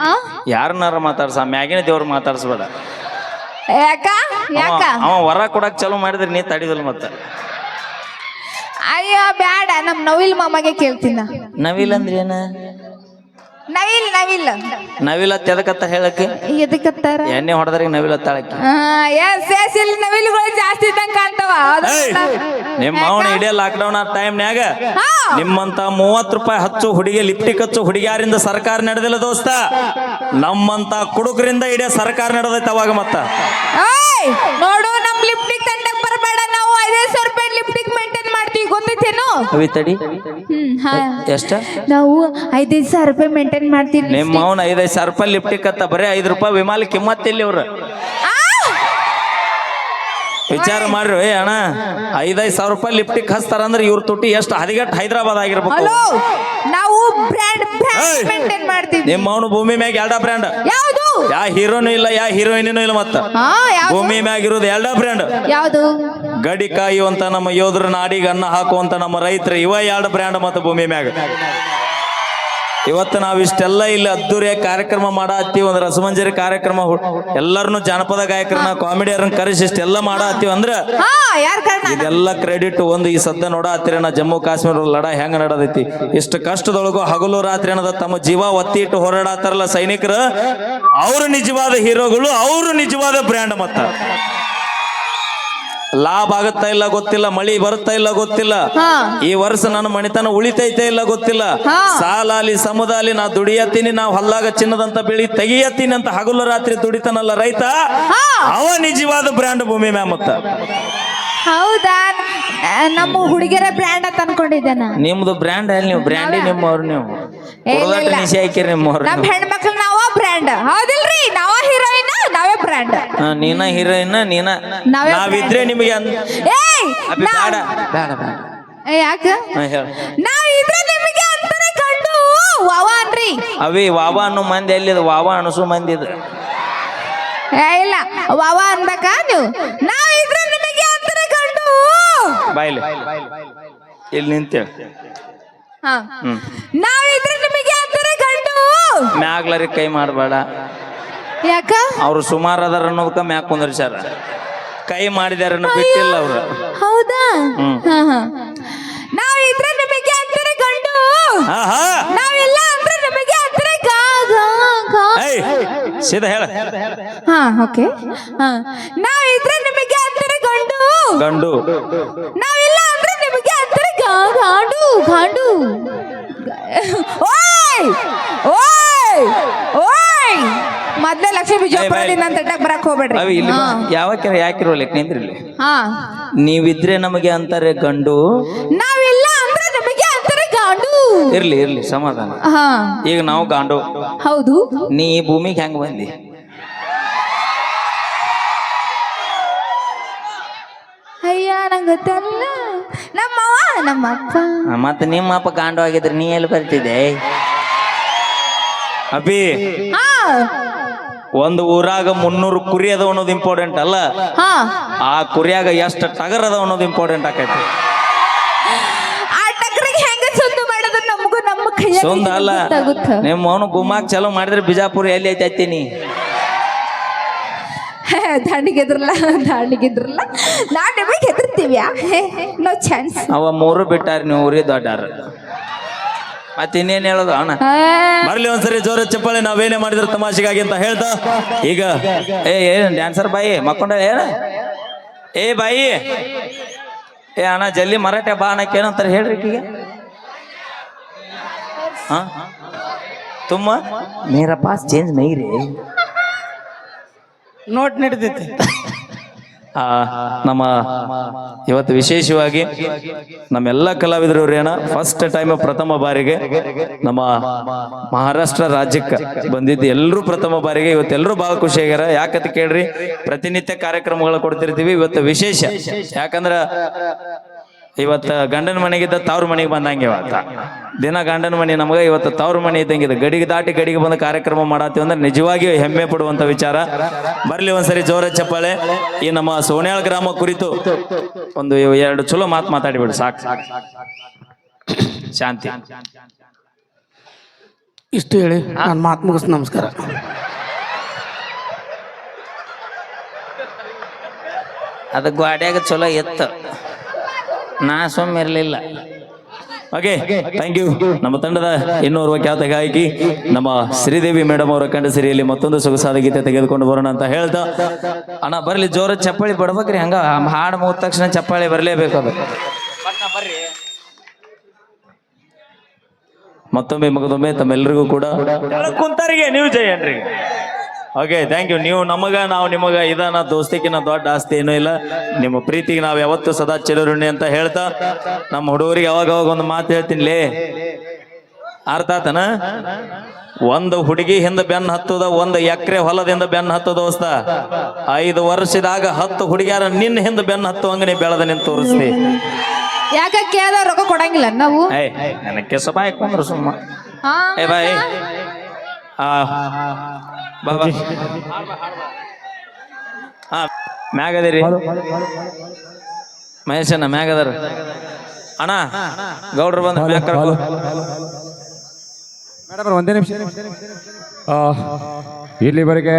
ಆ? ಯಾರನ್ನಾರ ಮಾತಾಡ್ಸ? ಮ್ಯಾಗಿನ ದೇವ್ರ ಮಾತಾಡ್ಸ್ಬೇಡ. ಯಾಕ? ಯಾಕ? ಅವ ಅವ ವರ ಕೊಡಕ್ ಚಲೋ ಮಾಡಿದ್ರೆ ನೀ ತಡಿದಲ್ ಮತ್ತ. ಅಯ್ಯೋ ಬ್ಯಾಡ. ನಮ್ ನವಿಲ್ ಮಾಮಗೆ ಕೇಳ್ತೀನ. ನವಿಲ್ ಅಂದ್ರೆ ಏನ ನವಿಲ್ ನವಿಲ್ ನವಿಲ ತೆದಕತ್ತ ಹೇಳಕ್ಕೆ? ಎದಕ್ಕತ್ತಾರ ಎಣ್ಣೆ ಹೊಡೆದ್ರಿಗೆ ನವಿಲ ತಾಳಕ್ಕೆ. ಎಸ್ ಎಸ್ ಇಲ್ಲಿ ನವಿಲುಗಳು ಜಾಸ್ತಿ ಇದ್ದಂಗ ಕಾಣ್ತಾವ? ನಿಮ್ಮ ಅವನ ಇಡೀ ಲಾಕ್ಡೌನ್ ಆ ಟೈಮ್ನ್ಯಾಗ. ನಿಮ್ಮಂತ ಮೂವತ್ ರೂಪಾಯಿ ಹಚ್ಚು ಹುಡುಗಿ ಲಿಪ್ಟಿಕ್ ಹಚ್ಚು ಹುಡುಗಿಯಾರಿಂದ ಸರ್ಕಾರ ನಡೆದಿಲ್ಲ ದೋಸ್ತ. ನಮ್ಮಂತ ಕುಡುಕರಿಂದ ಇಡೀ ಸರ್ಕಾರ ನಡೆದೈತೆ ಅವಾಗ ಮತ್ತ. ನೋಡು ನಮ್ ಲಿಪ್ಟಿಕ್ ತಂಡಕ್ ಬರಬೇಡ. ನಾವು ಐದೈದು ಸಾವಿರ ರೂಪಾಯಿ ಲಿಪ್ಟಿಕ್ ಮೇಂಟೈನ್ ಮಾಡ್ತೀವಿ. ಗೊತ್ತೈತೇನು? ಅವಿ ತಡಿ. ಎಷ್ಟ? ನಾವು ಐದೈದು ಸಾವಿರ ರೂಪಾಯಿ ಮೇಂಟೈನ್ ಮಾಡ್ತೀವಿ ನಿಮ್ಮ ಅವನ ಐದೈದು ಸಾವಿರ ರೂಪಾಯಿ ಲಿಪ್ಟಿಕ್ ಹತ್ತ ಬರೀ ಐದು ರೂಪಾಯಿ ವಿಮಾಲ ಕಿಮ್ಮತ್ ಎಲ್ಲಿ ಅವ್ರ ಆ! ವಿಚಾರ ಮಾಡ್ರಿ ಏ ಅಣ್ಣ ಐದೈದು ಸಾವಿರ ರೂಪಾಯಿ ಲಿಫ್ಟಿಕ್ ಹಚ್ತಾರ ಅಂದ್ರೆ ಇವ್ರ ತುಟಿ ಎಷ್ಟು ಹದಿಗಟ್ಟು ಹೈದರಾಬಾದ್ ಆಗಿರ್ಬೇಕು. ಹಲೋ ನಾವು ಬ್ರ್ಯಾಂಡ್ ಬ್ರ್ಯಾಂಡ್ ಏಯ್! ಮೇಂಟೈನ್ ಮಾಡ್ತೀವಿ. ನಿಮ್ಮ ಅವನು ಭೂಮಿ ಮ್ಯಾಗ ಎರಡ ಬ್ರ್ಯಾಂಡ್ ಯಾವುದು? ಯಾ ಹೀರೋನು ಇಲ್ಲ ಯಾ ಹೀರೋಯಿನೂ ಇಲ್ಲ ಮತ್ತ. ಹಾ ಯಾವುದು? ಭೂಮಿ ಮ್ಯಾಗ ಇರೋದು ಎರಡ ಬ್ರ್ಯಾಂಡ್ ಯಾವುದು? ಗಡಿ ಕಾಯುವಂತ ನಮ್ಮ ಯೋಧರ ನಾಡಿಗೆ ಅನ್ನ ಹಾಕುವಂತ ನಮ್ಮ ರೈತರು ಇವ ಎರಡು ಬ್ರ್ಯಾಂಡ್ ಮತ್ತು ಭೂಮಿ ಮ್ಯಾಗ. ಇವತ್ತು ನಾವು ಇಷ್ಟೆಲ್ಲ ಇಲ್ಲಿ ಅದ್ದೂರಿಯ ಕಾರ್ಯಕ್ರಮ ಮಾಡತ್ತೀವಿ ಒಂದು ರಸಮಂಜರಿ ಕಾರ್ಯಕ್ರಮ ಎಲ್ಲರನ್ನು ಜಾನಪದ ಗಾಯಕರನ್ನ ಕಾಮಿಡಿಯರನ್ನ ಕರೆಸಿ ಇಷ್ಟೆಲ್ಲ ಮಾಡಾತ್ತೀವಿ ಅಂದ್ರೆ ಇದೆಲ್ಲ ಕ್ರೆಡಿಟ್ ಒಂದು ಈ ಸದ್ದ ನೋಡ ನಾ ಜಮ್ಮು ಕಾಶ್ಮೀರ ಲಡಾ ಹೆಂಗ ನಡದೈತಿ. ಇಷ್ಟು ಕಷ್ಟದೊಳಗು ಹಗಲು ರಾತ್ರಿ ಅನ್ನದ ತಮ್ಮ ಜೀವ ಒತ್ತಿ ಇಟ್ಟು ಹೋರಾಡತ್ತಾರಲ್ಲ ಸೈನಿಕರು ಅವರು ನಿಜವಾದ ಹೀರೋಗಳು ಅವರು ನಿಜವಾದ ಬ್ರ್ಯಾಂಡ್ ಮತ್ತ. ಲಾಭ ಆಗುತ್ತಾ ಇಲ್ಲ ಗೊತ್ತಿಲ್ಲ ಮಳಿ ಬರುತ್ತಾ ಇಲ್ಲ ಗೊತ್ತಿಲ್ಲ. ಈ ವರ್ಷ ನನ್ನ ಮಣಿತನ ಉಳಿತೈತೆ ಇಲ್ಲ ಗೊತ್ತಿಲ್ಲ. ಸಾಲಾಲಿ ಸಮುದಾಲಿ ನಾ ದುಡಿಯತ್ತೀನಿ ನಾವು ಹಲ್ಲಾಗ ಚಿನ್ನದಂತ ಬೆಳಿ ತೆಗಿಯತ್ತೀನಿ ಅಂತ ಹಗಲು ರಾತ್ರಿ ದುಡಿತಾನಲ್ಲ ರೈತ? ಅವ ನಿಜವಾದ ಬ್ರ್ಯಾಂಡ್ ಭೂಮಿ ಮ್ಯಾಮ್ ಮತ್ತ ಹೌದಾ ನಮ್ಮ ಹುಡುಗಿಯರ ಬ್ರ್ಯಾಂಡ್ ಅಂತ ಅನ್ಕೊಂಡಿದ್ದೆ ನಾ ನಿಮ್ದು ಬ್ರ್ಯಾಂಡ್ ಅಲ್ಲಿ ನೀವು? ಬ್ರ್ಯಾಂಡಿ ನಿಮ್ಮವ್ರು ನೀವು. ನಿಮ್ಮ. ನಿಶೆ ಹಾಕಿರಿ ನಿಮ್ಮವ್ರು ಹೆಣ್ಮಕ್ಳು ನಾವ ಬ್ರ್ಯಾಂಡ್ ಹೌದಿಲ್ರಿ? ನಾವ ಹೀರೋಯಿನ್ ನಾವೇ ಬ್ರ್ಯಾಂಡ್ ಹಾ, ನೀನ ಹೀರೋಯಿನ್ ನೀನ. ನಾವೇ ನಾವಿದ್ರೆ ನಿಮಗೆ ಅನ್- ಏಯ್ ನಾ- ಬೇಡ ಬೇಡ ಬೇಡ. ಏ, ಯಾಕ? ಹಾ, ಹೇಳ. ನಾವ್ ಇದ್ರೆ ನಿಮಗೆ ಅಂತಾನೆ ಕಂಡು ವಾವ ಅನ್ರಿ. ಅವಿ ವಾವ ಅನ್ನೋ ಮಂದಿ ಎಲ್ಲಿದ್? ವಾವ ಅನಸು ಮಂದಿ ಇದು ಏ ಇಲ್ಲ. ವಾವ ಅನ್ಬೇಕಾ ನೀವು? ನಾವ್ ಇದ್ರೆ ನಿಮಗೆ ಅಂತಾನೆ ಕಂಡು ಬಾಯ್ಲಿ. ಇಲ್ಲಿ ನಿಂತೇಳಿ ಹಾ. ನಾವ್ ಇದ್ರೆ ನಿಮಗೆ ಅಂತಾನೆ ಕಂಡು ಮ್ಯಾಗ್ಲರಿ ಕೈ ಮಾಡಬೇಡ. ಯಾಕ? ಅವ್ರು ಸುಮಾರು ಅದಾರ ಅನ್ನೋದಕ್ಕ ಮ್ಯಾಕ್ ಕುಂದರ್ಸ್ಯಾರ. ಕೈ ಮಾಡಿದಾರ ಬಿಟ್ಟಿಲ್ಲ ಅವ್ರು. ಹೌದಾ. ಹಾ ಹಾ. ನಾವ್ ಇದ್ರೆ ನಿಮಗೆ ಅಂದ್ರೆ ಗಂಡು. ಹಾ ಹಾ. ನಾವೆಲ್ಲ ಅಂದ್ರೆ ನಿಮಗೆ ಅಂದ್ರೆ ಗಾ ಗಾ ಗಾ. ಏಯ್ ಸೀದಾ ಹೇಳ. ಹಾ ಓಕೆ. ಹಾ. ನಾವ್ ಇದ್ರೆ ನಿಮಗೆ ಅಂದ್ರೆ ಗಂಡು. ಗಂಡು. ನಾವಿಲ್ಲ ಅಂದ್ರೆ ನಿಮಗೆ ಅಂದ್ರೆ ಗಾ- ಗಾಂಡು ಗಾಂಡು. ಓಯ್ ಓಯ್. ಲಕ್ಷ್ಮೀ ನನ್ನ ಅಂತ ತಟ್ಟಕ್ ಬರಕ್ ಹೋಗ್ಬೇಡ್ರಿ. ಅವಿ ಇಲ್ಲಿ ಹಾ. ಯಾವಕ್ಕಿರ ಯಾಕಿರೋಲಿಕ್ ನಿಂದ್ರಿ ಇಲ್ಲಿ? ಹಾ. ನೀವಿದ್ರೆ ನಮಗೆ ಅಂತಾರೆ ಗಂಡು. ನಾವಿಲ್ಲ ಅಂದ್ರೆ ನಮಗೆ ಅಂತಾರೆ ಗಾಂಡು. ಇರ್ಲಿ ಇರ್ಲಿ ಸಮಾಧಾನ. ಹಾ. ಈಗ ನಾವು ಗಾಂಡು. ಹೌದು. ನೀ ಈ ಭೂಮಿಗೆ ಹೆಂಗ್ ಬಂದಿ? ಅಯ್ಯ ನಂಗೆ ಗೊತ್ತಲ್ಲ. ನಮ್ಮವ್ವ ನಮ್ಮ ಅಪ್ಪ ಆ, ಮತ್ತೆ ನಿಮ್ಮ ಅಪ್ಪ ಗಾಂಡು ಆಗಿದ್ರೆ ನೀ ಎಲ್ಲಿ ಬರ್ತಿದ್ದೆ? ಅಭಿ. ಹಾ. ಒಂದು ಊರಾಗ ಮುನ್ನೂರು ಕುರಿ ಅದ ಅನ್ನೋದು ಇಂಪಾರ್ಟೆಂಟ್ ಅಲ್ಲ? ಹಾ. ಆ ಕುರಿಯಾಗ ಎಷ್ಟು ಟಗರ್ ಅದ ಅನ್ನೋದು ಇಂಪಾರ್ಟೆಂಟ್ ಆಕೈತಿ. ಆ ಟಕ್ರಿಗೆ ಹೆಂಗ ಸುದ್ದು ಮಾಡೋದು ನಮಗೂ ನಮ್ಮ ಕೈಯಾಗ ಸುಂದ ಅಲ್ಲ? ಗೊತ್ತಾಗುತ್ತ. ನಿಮ್ಮ ಅವನು ಗುಮ್ಮಾಕ್ ಚಲೋ ಮಾಡಿದ್ರೆ ಬಿಜಾಪುರ ಎಲ್ಲಿ ಐತಿ ಐತೀನಿ ದಾಂಡಿಗೆದ್ರಲ್ಲ ದಾಂಡಿಗೆದ್ರಲ್ಲ ನಾ ನಿಮಗೆ ಹೆದರ್ತೀವ್ಯಾ? No chance. ಅವ ಮೂರು ಬಿಟ್ಟಾರ ನೀವು ಊರಿ ದೊಡ್ಡಾರ. ಮತ್ತೆ ಇನ್ನೇನ್ ಹೇಳೋದು ಅಣ್ಣ? ಬರ್ಲಿ ಒಂದ್ಸರಿ ಜೋರ ಚಪ್ಪಾಳೆ ನಾವೇನೇ ಮಾಡಿದ್ರು ತಮಾಷೆಗಾಗಿ ಅಂತ ಹೇಳ್ತಾ ಈಗ. ಏ ಏನ್ ಡ್ಯಾನ್ಸರ್ ಬಾಯಿ ಮಕ್ಕೊಂಡ ಏನ ಏ ಬಾಯಿ. ಏ ಅಣ್ಣ ಜಲ್ದಿ ಮರಾಠೆ ಬಾ ಅಣ್ಣಕ್ಕೆ ಏನಂತಾರೆ ಹೇಳ್ರಿ ಈಗ ಹಾ? ತುಮ್ಮ ಮೇರ ಪಾಸ್ ಚೇಂಜ್ ನೈರಿ. ರೇ ನೋಟ್ ನಡೀತೈತಿ. ಆ, ನಮ್ಮ ಇವತ್ತು ವಿಶೇಷವಾಗಿ ನಮ್ಮೆಲ್ಲ ಏನ ಫಸ್ಟ್ ಟೈಮ್ ಪ್ರಥಮ ಬಾರಿಗೆ ನಮ್ಮ ಮಹಾರಾಷ್ಟ್ರ ರಾಜ್ಯಕ್ಕೆ ಬಂದಿದ್ದು ಎಲ್ಲರೂ ಪ್ರಥಮ ಬಾರಿಗೆ. ಇವತ್ತೆಲ್ಲರೂ ಬಹಳ ಖುಷಿ ಆಗ್ಯಾರ ಯಾಕಂತ ಕೇಳ್ರಿ ಪ್ರತಿನಿತ್ಯ ಕಾರ್ಯಕ್ರಮಗಳು ಕೊಡ್ತಿರ್ತೀವಿ. ಇವತ್ತು ವಿಶೇಷ. ಯಾಕಂದ್ರ ಇವತ್ತ ಗಂಡನ ಮನೆಗಿದ್ದ ತವ್ರ ಮನೆಗೆ ಬಂದಂಗೆ ಇವತ್ತ. ದಿನ ಗಂಡನ ಮನೆ ನಮಗೆ ಇವತ್ತು ತವ್ರ ಮನೆ ಇದ್ದಂಗಿದೆ ಗಡಿಗೆ ದಾಟಿ ಗಡಿಗೆ ಬಂದ ಕಾರ್ಯಕ್ರಮ ಮಾಡತ್ತೀವಿ ಅಂದ್ರೆ ನಿಜವಾಗಿಯೂ ಹೆಮ್ಮೆ ಪಡುವಂತ ವಿಚಾರ. ಬರ್ಲಿ ಒಂದ್ಸರಿ ಜೋರ ಚಪ್ಪಾಳೆ. ಈ ನಮ್ಮ ಸೋನ್ಯಾಳ ಗ್ರಾಮ ಕುರಿತು ಒಂದು ಎರಡು ಚಲೋ ಮಾತು ಮಾತಾಡಿಬಿಡು ಸಾಕು. ಶಾಂತಿ. ಇಷ್ಟು ಹೇಳಿ ನಾನು ಮಾತು ಮುಗಿಸ್ ನಮಸ್ಕಾರ. ಅದು ಗ್ವಾಡ್ಯಾಗ ಚಲೋ ಎತ್ತು. ನಾ ಸುಮ್ಮ ಇರಲಿಲ್ಲ. ಓಕೆ ಥ್ಯಾಂಕ್ ಯು ನಮ್ಮ ತಂಡದ ಇನ್ನೋರ್ವ ಖ್ಯಾತ ಗಾಯಕಿ ನಮ್ಮ ಶ್ರೀದೇವಿ ಮೇಡಮ್ ಅವರ ಕಂಡ ಸಿರಿಯಲ್ಲಿ ಮತ್ತೊಂದು ಸೊಗಸಾದ ಗೀತೆ ತೆಗೆದುಕೊಂಡು ಬರೋಣ ಅಂತ ಹೇಳ್ತಾ. ಅಣ್ಣ ಬರಲಿ ಜೋರ ಚಪ್ಪಾಳಿ ಬಡ್ಬೇಕ್ರಿ ಹಂಗ ಹಾಡು ಮುಗಿದ ತಕ್ಷಣ ಚಪ್ಪಾಳಿ ಬರಲೇಬೇಕು ಅದು. ಮತ್ತೊಮ್ಮೆ ಮಗದೊಮ್ಮೆ ತಮ್ಮೆಲ್ಲರಿಗೂ ಕೂಡ. ಕುಂತಾರಿಗೆ ನೀವು ಜಯನ್ರಿ ಓಕೆ ಥ್ಯಾಂಕ್ ಯು ನೀವು ನಮಗ ನಾವು ನಿಮಗ ಇದನ್ನ ದೋಸ್ತಿಕಿನ ದೊಡ್ಡ ಆಸ್ತಿ ಏನೂ ಇಲ್ಲ. ನಿಮ್ಮ ಪ್ರೀತಿಗೆ ನಾವು ಯಾವತ್ತೂ ಸದಾ ಚಿರಋಣಿ ಅಂತ ಹೇಳ್ತಾ ನಮ್ಮ ಹುಡುಗರಿಗೆ ಅವಾಗ ಅವಾಗ ಒಂದು ಮಾತು ಹೇಳ್ತೀನಿ ಲೇ. ಅರ್ಥ ಆತನ? ಒಂದು ಹುಡುಗಿ ಹಿಂದ ಬೆನ್ನ ಹತ್ತದ ಒಂದು ಎಕರೆ ಹೊಲದಿಂದ ಬೆನ್ನ ಹತ್ತ ದೋಸ್ತ. ಐದು ವರ್ಷದಾಗ ಹತ್ತು ಹುಡುಗಿಯಾರ ನಿನ್ನ ಹಿಂದ ಬೆನ್ನ ಹತ್ತುವಂಗ ನೀ ಬೆಳೆದ ನಿನ್ ತೋರಿಸ್ತಿ. ಯಾಕೆ ಕೇಳ ರೊಕ್ಕ ಕೊಡಂಗಿಲ್ಲ ನಾವು? ಕೊಂದ್ರು ಸುಮ್ಮ. ಹಾ ಏ ಬಾಯ್. ಬಾಬಾ ಹಾ ಮ್ಯಾಗದಿರಿ. ಮಹೇಶಣ್ಣ ಮ್ಯಾಗದಾರ. ಅಣ್ಣ ಗೌಡ್ರು ಬಂದ ಮ್ಯಾಗ ಕರ್ಕೊ. ಮೇಡಮ್ ಒಂದೇ ನಿಮಿಷ ಇಲ್ಲಿವರೆಗೆ